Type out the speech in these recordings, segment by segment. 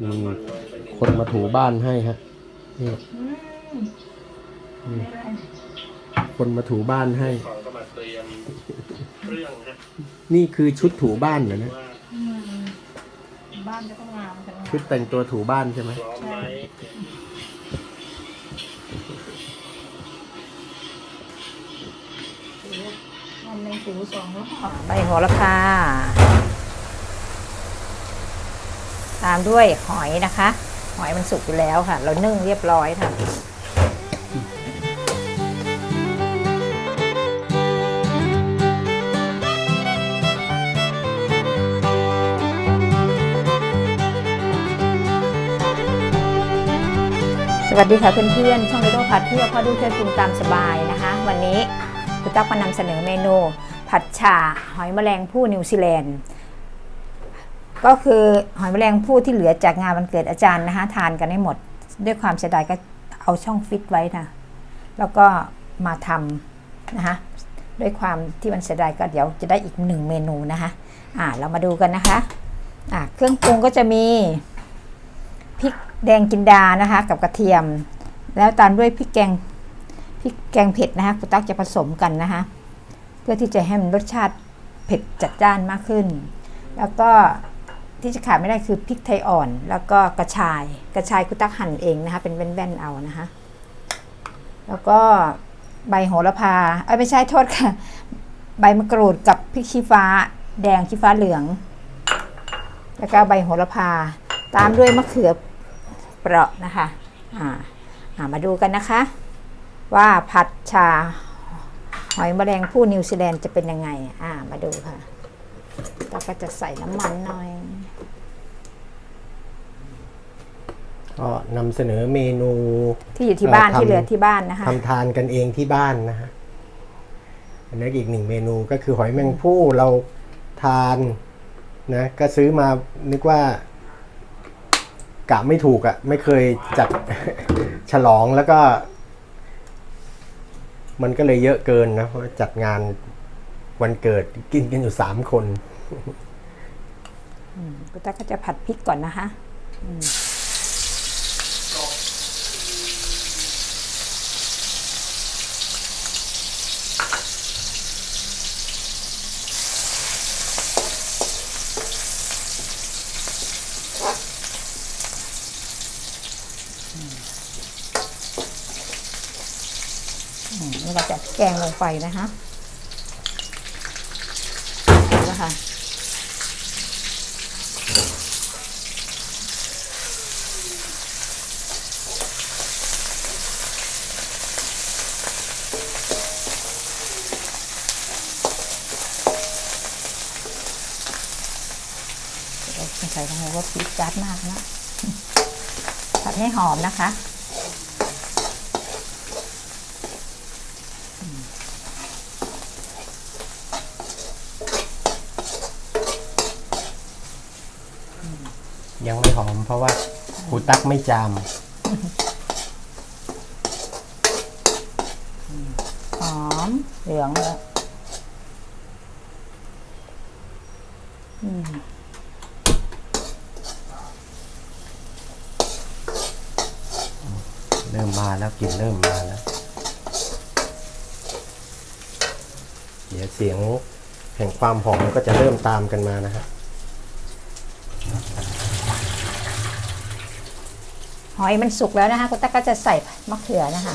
มีคนมาถูบ้านให้ฮะนี่อืมไม่ได้คนมาถูบ้านให้ก่อนก็มาเตรียมเครื่องนะนี่คือชุดถูบ้านเหรอเนี่ยว่าอืมบ้านจะต้องงามกันชุดแต่งตัวถูบ้านใช่ไหม พร้อมไหมวันหนึ่งถูสองรอบใบโหระพา ตามด้วยหอยนะคะ หอยมันสุกอยู่แล้วค่ะ เรานึ่งเรียบร้อยค่ะสวัสดีค่ะเพื่อนๆ ช่องวิโอพัดเที่ยวพ่อดูเที่ยวกินตามสบายนะคะ วันนี้คุณตั๊กมานำเสนอเมนู ผัดฉ่าหอยแมลงภู่นิวซีแลนด์ ก็คือหอยแมลงภู่ที่เหลือจากงานวันเกิดอาจารย์นะคะทานกันให้หมด ด้วยความเสียดายก็เอาช่องฟิตไว้นะแล้วก็มาทำนะคะด้วยความที่มันเสียดายก็เดี๋ยวจะได้อีกหนึ่งเมนูนะคะอ่าเรามาดูกันนะคะอ่าเครื่องปรุงก็จะมีพริกแดงจินดานะคะ กับกระเทียม แล้วตามด้วยพริกแกงพริกแกงเผ็ดนะคะคุณตั๊กจะผสมกันนะคะเพื่อที่จะให้มันรสชาติเผ็ดจัดจ้านมากขึ้น แล้วก็ ที่จะขาดไม่ได้คือพริกไทยอ่อน แล้วก็กระชาย กระชายคุณตักหั่นเองนะคะ เป็นแว่นๆเอานะคะ แล้วก็ใบโหระพาเอ้ไม่ใช่โทษค่ะ ใบมะกรูดกับพริกชี้ฟ้า แดงชี้ฟ้าเหลือง แล้วก็ใบโหระพา ตามด้วยมะเขือเปราะนะคะอ่าอ่ามาดูกันนะคะ ว่าผัดชาหอยแมลงผู้นิวซีแลนด์จะเป็นยังไง อ่ามาดูค่ะเราก็จะใส่น้ำมันหน่อย ก็นำเสนอเมนูที่อยู่ที่บ้านเอ่อทำที่เหลือที่บ้านนะคะทำทานกันเองที่บ้านนะฮะอันนี้อีกหนึ่งเมนูก็คือหอยแมงผู้เราทานนะก็ซื้อมานึกว่ากะไม่ถูกอะ่ะ ไม่เคยจัดฉลองแล้วก็ มันก็เลยเยอะเกินนะเพราะว่าจัดงานวันเกิดกินกันอยู่สามคนกุตาก็จะผัดพริกก่อนนะคะอืมอืมนี่เราจะแกงลง ไปนะคะแล้วค่ะสงสัยทำไมว่าพริกจัดมากนะผัดให้หอมนะคะ ยังไม่หอม เพราะว่าครูตักไม่จามหอมเหลืองเลยอืมเริ่มมาแล้วกลิ่นเริ่มมาแล้ว เดี๋ยวเสียงแห่งความหอมก็จะเริ่มตามกันมานะฮะ หอยมันสุกแล้วนะคะกุตาก็จะใส่มะเขือนะคะ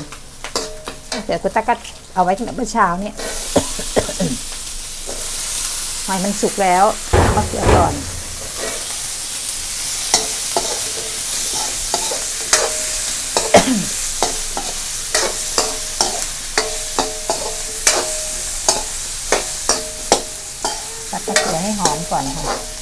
มะเขือกุตาก็เอาไว้เมื่อเช้าเนี่ยหอยมันสุกแล้วมะเขือก่อนตัดมะเขือให้หอมก่อนค่ะ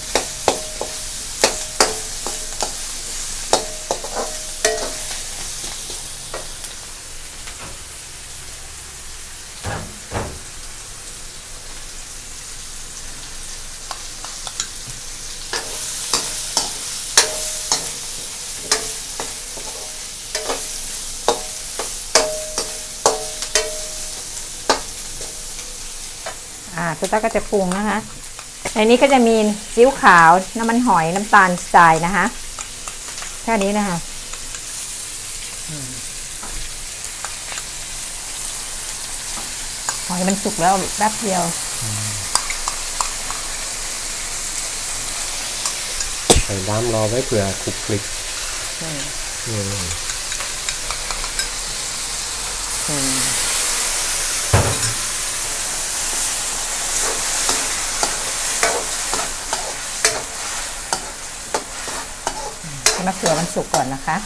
คุณต้าก็จะปรุงนะคะ ในนี้ก็จะมีซีอิ๊วขาว น้ำมันหอยน้ำตาลทรายนะคะแค่นี้นะคะหอยมันสุกแล้วแป๊บเดียวใส่น้ำรอไว้เผื่อคลุกคลิกอืมอืม อืมให้มะเขือมันสุกก่อนนะคะ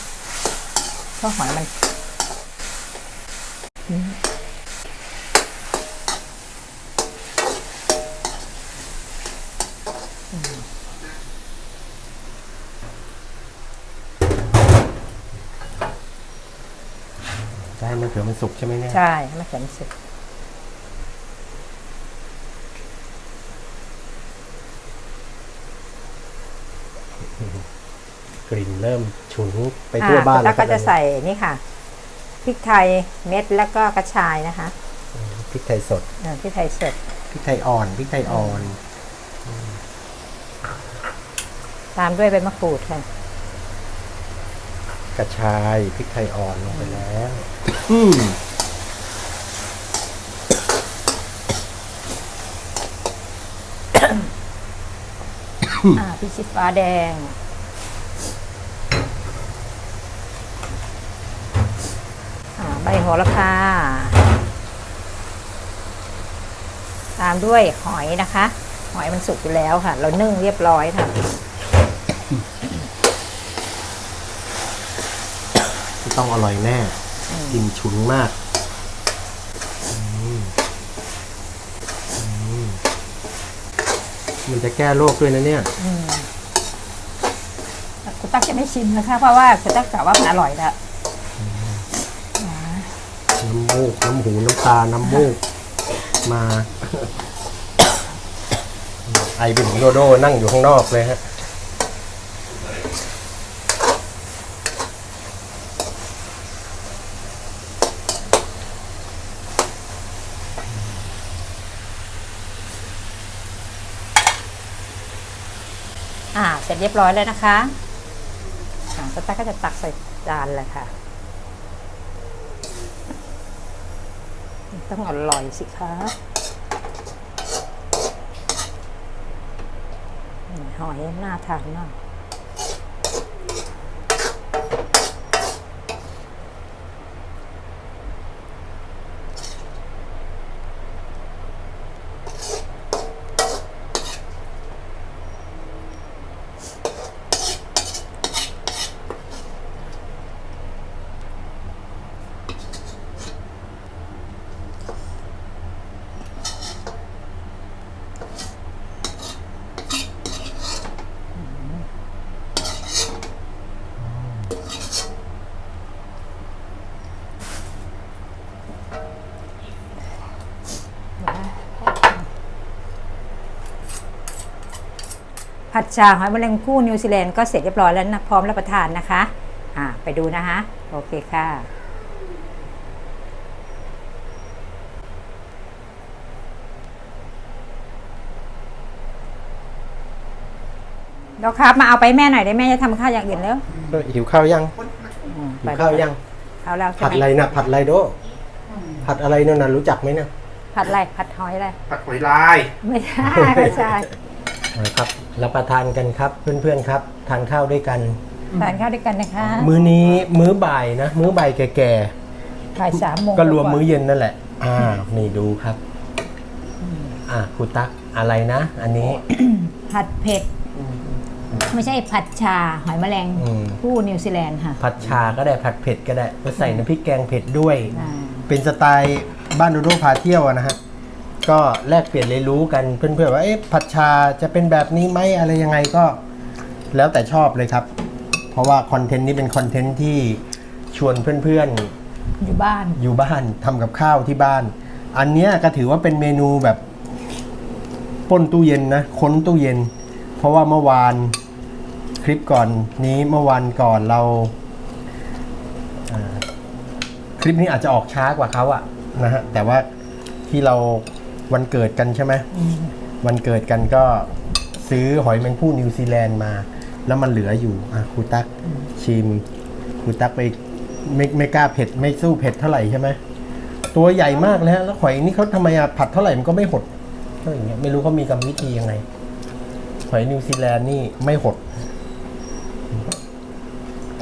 เพราะหอยมันใช่มะเขือมันสุกใช่ไหมเนี่ย ใช่ให้มะเขือมันสุก กลิ่นเริ่มฉุนไปทั่วบ้านอ่แล้วก็ครับจะใส่นี่ค่ะพริกไทยเม็ดแล้วก็กระชายนะคะพริกไทยสดเออพริกไทยสดพริกไทยอ่อนพริกไทยอ่อน ตามด้วยใบมะกรูดค่ะ กระชายพริกไทยอ่อนลงไปแล้วอืมอ่าพริกชี้ฟ้าแดง อ่าใบ โหระพาตามด้วยหอยนะคะ หอยมันสุกอยู่แล้วค่ะ เรานึ่งเรียบร้อยค่ะต้องอร่อยแน่กลิ่นฉุนมากอืมอืมมันจะแก้โรคด้วยนะเนี่ยคุณตั๊กจะไม่ชิมนะคะ เพราะว่าคุณตั๊กกล่าวว่ามันอร่อยแล้ว น้ำมูกน้ำหูน้ำตา น้ำมูก มา ไอเป็นถึงโดโดนั่งอยู่ข้างนอกเลยฮะอ่าเสร็จเรียบร้อยแล้วนะคะอ่าคุณตั๊กก็จะตักใส่จานเลยค่ะ ต้องอร่อยสิคะหอยน่าทานมาก ผัดชาหอยแมลงภู่นิวซีแลนด์ก็เสร็จเรียบร้อยแล้วนะพร้อมรับประทานนะคะอ่าไปดูนะคะโอเคค่ะแล้วครับมาเอาไปแม่หน่อยได้แม่จะทำข้าวอย่างอื่นแล้วหิวข้าวยังอืมหิวข้าวยังเอาแล้วผัใช่ดไหอะไรมนะผัดอะไรโดผัดอะไรนั่นนะรู้จักไหมนะผัดอะไรผัดหอยอะไร ผัดหอยลายไม่ใช่ไม่ใช่ นะครับรับประทานกันครับเพื่อนๆครับทานข้าวด้วยกัน ทานข้าวด้วยกันนะคะมื้อนี้มื้อบ่ายนะ มื้อบ่ายแก่บ่ายสามโมงๆก็รวมว่ามื้อเย็นนั่นแหละ อ่านี่ดูครับ อ่าครูตักอะไรนะ อันนี้ ผัดเผ็ด ไม่ใช่ผัดชาหอยแมลงอืม ผู้นิวซีแลนด์ค่ะ ผัดชาก็ได้ผัดเผ็ดก็ได้ก็ใส่น้ำพริกแกงเผ็ดด้วย อ่า เป็นสไตล์บ้านดูโดพาเที่ยวอะนะฮะ ก็แลกเปลี่ยนเรียนรู้กันเพื่อนๆว่าเอ๊ะผัดชาจะเป็นแบบนี้ไหมอะไรยังไงก็แล้วแต่ชอบเลยครับ เพราะว่าคอนเทนต์นี้เป็นคอนเทนต์ที่ชวนเพื่อนๆอยู่บ้านอยู่บ้านทำกับข้าวที่บ้าน อันเนี้ยก็ถือว่าเป็นเมนูแบบปล้นตู้เย็นนะค้นตู้เย็น เพราะว่าเมื่อวานคลิปก่อนนี้เมื่อวันก่อนเราอ่าคลิปนี้อาจจะออกช้ากว่าเขาอะนะฮะแต่ว่าที่เรา วันเกิดกันใช่ไหมวันเกิดกันก็ซื้อหอยแมงผู้นิวซีแลนด์มา แล้วมันเหลืออยู่อะครูตักชิมครูตักไปไม่ไม่กล้าเผ็ดไม่สู้เผ็ดเท่าไหร่ใช่ไหมตัวใหญ่มากนะฮะแล้วหอยนี่เขาทำไมอะผัดเท่าไหร่มันก็ไม่หดก็อย่างเงี้ยไม่รู้เขามีกรรมวิธียังไงหอยนิวซีแลนด์นี่ไม่หด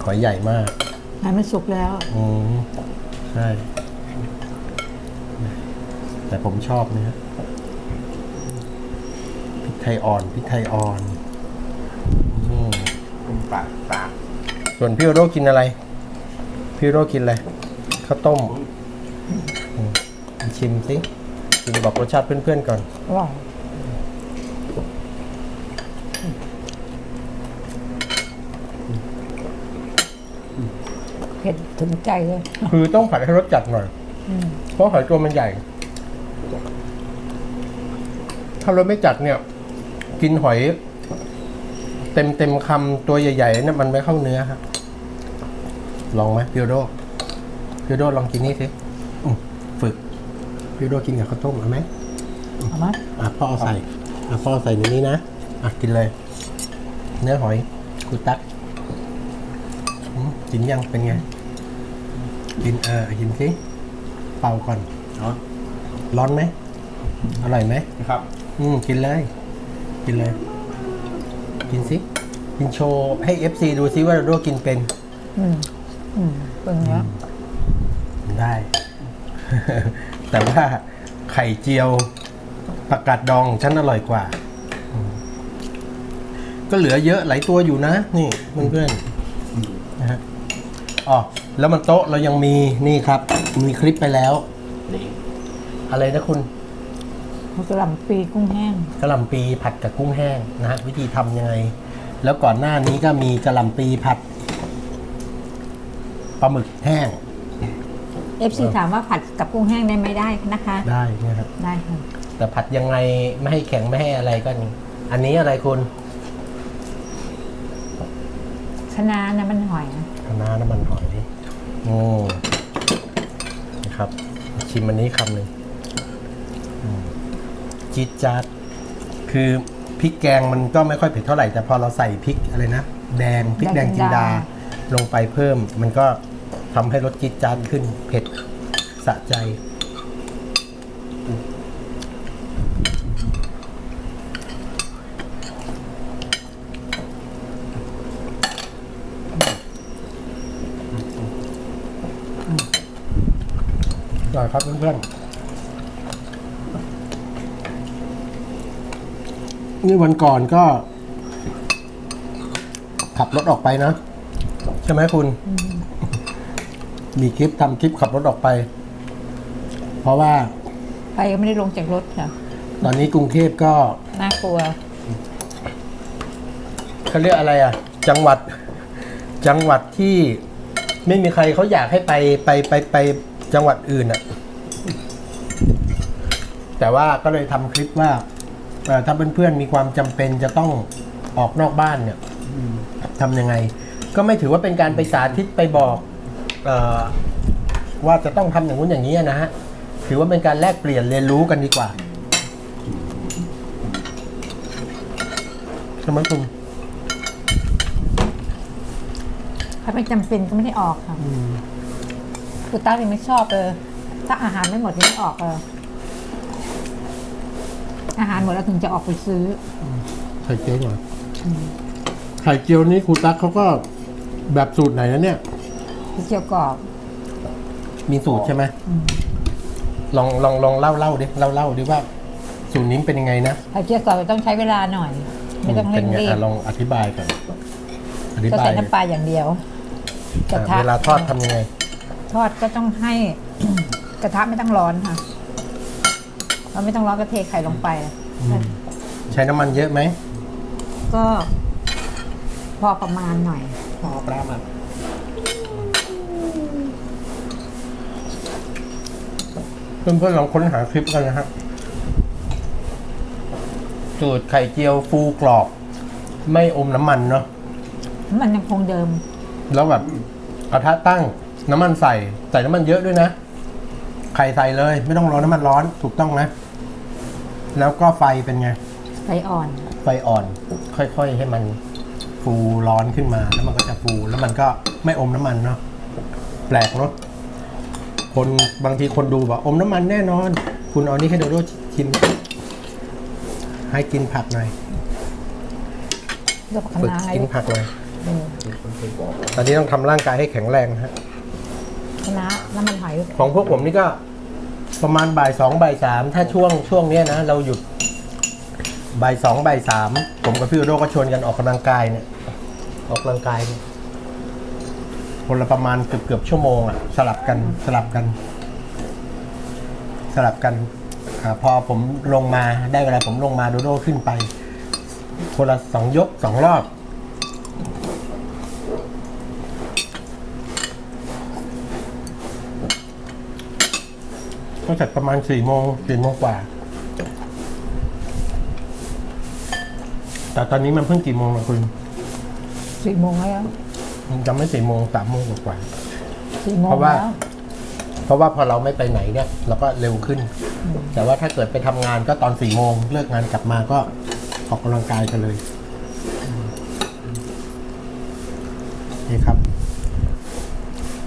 หอยใหญ่มาก หายมันสุกแล้ว อืมใช่ แต่ผมชอบนะฮะพริกไทยอ่อนพริกไทยอ่อนอืมปากปากส่วนพี่โอโรกินอะไร พี่โอโรกินอะไรข้าวต้มอืมชิมสิชิมบอกรสชาติเพื่อนๆก่อนว้าวเผ็ดถึงใจเลย คือต้องผัดให้รสจัดหน่อย อืม เพราะหอยตัวมันใหญ่ ถ้ารสไม่จัดเนี่ย กินหอยเต็มเต็มคำตัวใหญ่ๆเนี่ยมันไม่เข้าเนื้อครับ ลองไหมพิโอโดพิโอโดลองกินนี่สิอืมฝึกพิโอโดกินกับข้าวต้มเอาไหมเอามาอะพ่อเอาใส่อะพ่อเอาใส่ในนี้นะอะกินเลย เนื้อหอยกูตักอืมกินยังเป็นไง กินเออกินสิเป่าก่อนเนาะร้อนไหมอร่อยไหมนะครับ อืมกินเลย กินเลย กินสิ กินโชว์ให้ FC ดูซิว่าเราโดกินเป็น อืมอืมเป็นเนี้ยได้ แต่ว่าไข่เจียวผักกาดดองฉันอร่อยกว่าอืมก็เหลือเยอะหลายตัวอยู่นะ นี่เพื่อนๆนะฮะอ๋อแล้วมันโต๊ะเรายังมีนี่ครับ มีคลิปไปแล้วนี่อะไรนะคุณ กระหล่ำปีกุ้งแห้งกระหล่ำปีผัดกับกุ้งแห้งนะฮะวิธีทำยังไง แล้วก่อนหน้านี้ก็มีกระหล่ำปีผัดปลาหมึกแห้ง FC ถามว่าผัดกับกุ้งแห้งได้ไหมได้นะคะได้นะครับได้ค่ะแต่ผัดยังไงไม่ให้แข็งไม่ให้อะไรก็นี่อันนี้อะไรคุณชนะน้ำมันหอยคณะน้ำมันหอยโอ้นะครับ ชิมอันนี้คำหนึ่งอืม จี๊ดจัดคือพริกแกงมันก็ไม่ค่อยเผ็ดเท่าไหร่แต่พอเราใส่พริกอะไรนะแดงพริกแดงจินดา ลงไปเพิ่ม มันก็ทำให้รสจี๊ดจัดขึ้น เผ็ดสะใจอร่อยครับเพื่อนๆ นี่วันก่อนก็ ขับรถออกไปนะ ใช่ไหมคุณ มีคลิปทำคลิปขับรถออกไป เพราะว่า ไปก็ไม่ได้ลงจากรถค่ะ ตอนนี้กรุงเทพก็ น่ากลัวเขาเรียกอะไรอะ จังหวัด จังหวัดที่ไม่มีใครเขาอยากให้ไปไปไปไปจังหวัดอื่นอะ แต่ว่าก็เลยทำคลิปว่า เอ่อถ้าเพื่อนๆมีความจำเป็นจะต้องออกนอกบ้านเนี่ยทำยังไง ก็ไม่ถือว่าเป็นการไปสาธิตไปบอกเออว่าจะต้องทำอย่างนู้นอย่างนี้นะฮะถือว่าเป็นการแลกเปลี่ยนเรียนรู้กันดีกว่าใช่ไหมคุณ ถ้าไม่จำเป็นก็ไม่ได้ออกค่ะคือต้ายังไม่ชอบเออถ้าอาหารไม่หมดยังไม่ออกเออ อาหารหมดแล้วถึงจะออกไปซื้อไข่เจียวเหรออไข่เจียวนี่ครูตั๊กเขาก็แบบสูตรไหนนะเนี่ยเจียวกรอบมีสูตรใช่ไหมลองลองลองเล่าเล่าดิเล่าเล่าดิว่า สูตรนี้เป็นยังไงนะไข่เจียวกรอบต้องใช้เวลาหน่อย ไม่ต้องเร่งป็นไรีบอะลองอธิบายก่อนอธิก็บายใส่น้ำปลาอย่างเดียวกระอะทะเวลาทอดทำยังไง ทอดก็ต้องให้กระทะไม่ต้องร้อนค่ะ เราไม่ต้องร้อนก็เทไข่ลงไปใช้น้ำมันเยอะไหมก็พอประมาณหน่อย พอปลามาเพื่อนๆลองค้นหาคลิปกันนะฮะสูตรไข่เจียวฟูกรอบ ไม่อมน้ำมันเนาะ มันยังคงเดิม แล้วแบบกระทะตั้งน้ำมันใส่ ใส่น้ำมันเยอะด้วยนะ ไข่ใส่เลย ไม่ต้องรอน้ำมันร้อนถูกต้องนะ แล้วก็ไฟเป็นไง ไฟอ่อน ไฟอ่อน ค่อยๆให้มันฟฟูร้อนขึ้นมา แล้วมันก็จะฟูแล้วมันก็ไม่อมน้ำมันเนาะแปลกเนาะคนบางทีคนดูบอกอมน้ำมันแน่นอน คุณเอานี่ให้โดโดชิมให้กินผักหน่อยเลือกคฝึกณะไงกินผักหน่อยอืมตอนนี้ต้องทำร่างกายให้แข็งแรงนะฮะคณะน้ำมันหอย ของพวกผมนี่ก็ ประมาณบ่ายสองบ่ายสามถ้าช่วงช่วงเนี้ยนะ เราหยุดบ่ายสองบ่ายสามผมกับพี่โดโดก็ชวนกันออกกำลังกายเนี่ย ออกกำลังกายเนี่ยคนละประมาณเกือบเกือบชั่วโมงอะสลับกันสลับกัน สลับกันอาพอผมลงมาได้เวลาผมลงมาโดโดขึ้นไป คนละสองยกสองรอบ ก็เสร็จประมาณสี่โมงสี่โมงกว่า แต่ตอนนี้มันเพิ่งกี่โมงนะคุณสี่โมงแล้วมันจำไม่สี่โมงสามโมงกว่าสี่โมงเพราะว่า แล้วเพราะว่าพอเราไม่ไปไหนเนี่ย เราก็เร็วขึ้น แต่ว่าถ้าเกิดไปทำงานก็ตอนสี่โมงเลิกงานกลับมาก็ออกกำลังกายกันเลยนี่ครับ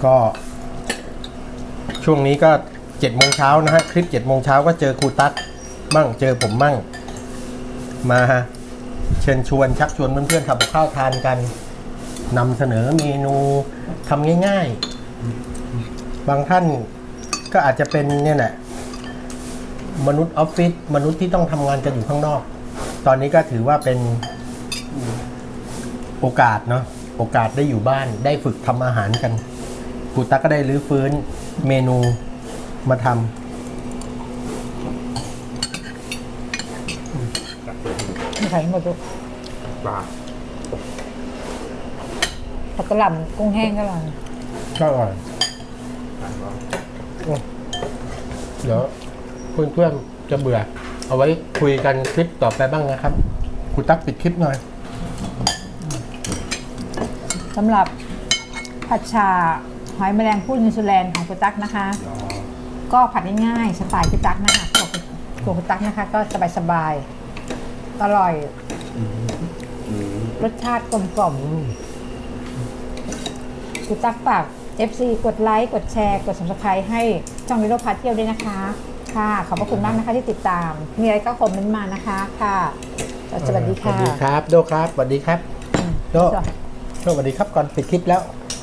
ก็ ช่วงนี้ก็ เจ็ดโมงเช้านะฮะคลิปเจ็ดโมงเช้าก็เจอครูตั๊กมั่งเจอผมมั่ง มาเชิญชวนชักชวนเพื่อนๆทำกับข้าวทานกันนำเสนอเมนูทำง่ายๆ บางท่านก็อาจจะเป็นเนี่ยแหละมนุษย์ออฟฟิศมนุษย์ที่ต้องทำงานกันอยู่ข้างนอก ตอนนี้ก็ถือว่าเป็นโอกาสเนาะโอกาสได้อยู่บ้านได้ฝึกทำอาหารกันกูตักก็ได้รื้อฟื้นเมนู มาทำมีไข่หมดลูกปลาผักกระหล่ำกุ้งแห้งก็อร่อยก็อร่อยเดี๋ยวเพื่อนๆจะเบื่อ เอาไว้คุยกันคลิปต่อไปบ้างนะครับครูตักปิดคลิปหน่อย สำหรับผัดชาหอยแมลงภู่นิวซีแลนด์ของคุณตั๊กนะคะ ก็ผัดง่ายๆสไตล์คุณตั๊กนะคะตัวคุณตัวคุณตั๊กนะคะ ก็สบายๆอร่อย รสชาติกลมกล่อมคุณตั๊กฝาก FC กดไลค์กดแชร์ กด subscribe ให้ช่องวิโรพาเที่ยวด้วยนะคะ ค่ะ ขอบพระคุณมากนะคะที่ติดตาม มีอะไรก็คอมเมนต์มานะคะค่ะ สวัสดีสค่ะวัสดีครับ โดครับ สวัสดีครับอืมโดโด สวัสดีครับ ก่อนปิดคลิปแล้ว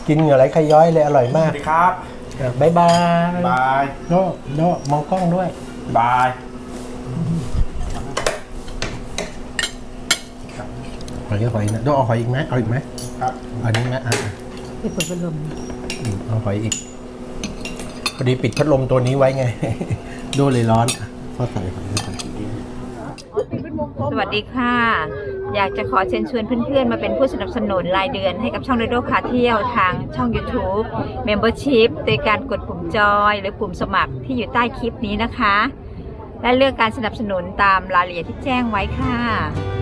กินเหงื่อไหลใครย้อยเลยอร่อยสมากวัสดีครับอะ บ๊ายบายบายโดโดมองกล้องด้วย บายหอยเยอะหอยนะโดเอาหอยอีกไหมเอาอีกไหมครับเอานี้ไหมอะอะปิดพัดลมอืมเอาหอยอีกพอดีปิดพัดลมตัวนี้ไว้ไงโดเลยร้อนพอใส่หอยเข้าไปสวัสดีค่ะ อยากจะขอเชิญชวนเพื่อนๆ มาเป็นผู้สนับสนุนรายเดือนให้กับช่องเรดโอพาเที่ยวทางช่อง YouTube Membership โดยการกดปุ่มจอย หรือปุ่มสมัครที่อยู่ใต้คลิปนี้นะคะ และเลือกการสนับสนุนตามรายละเอียดที่แจ้งไว้ค่ะ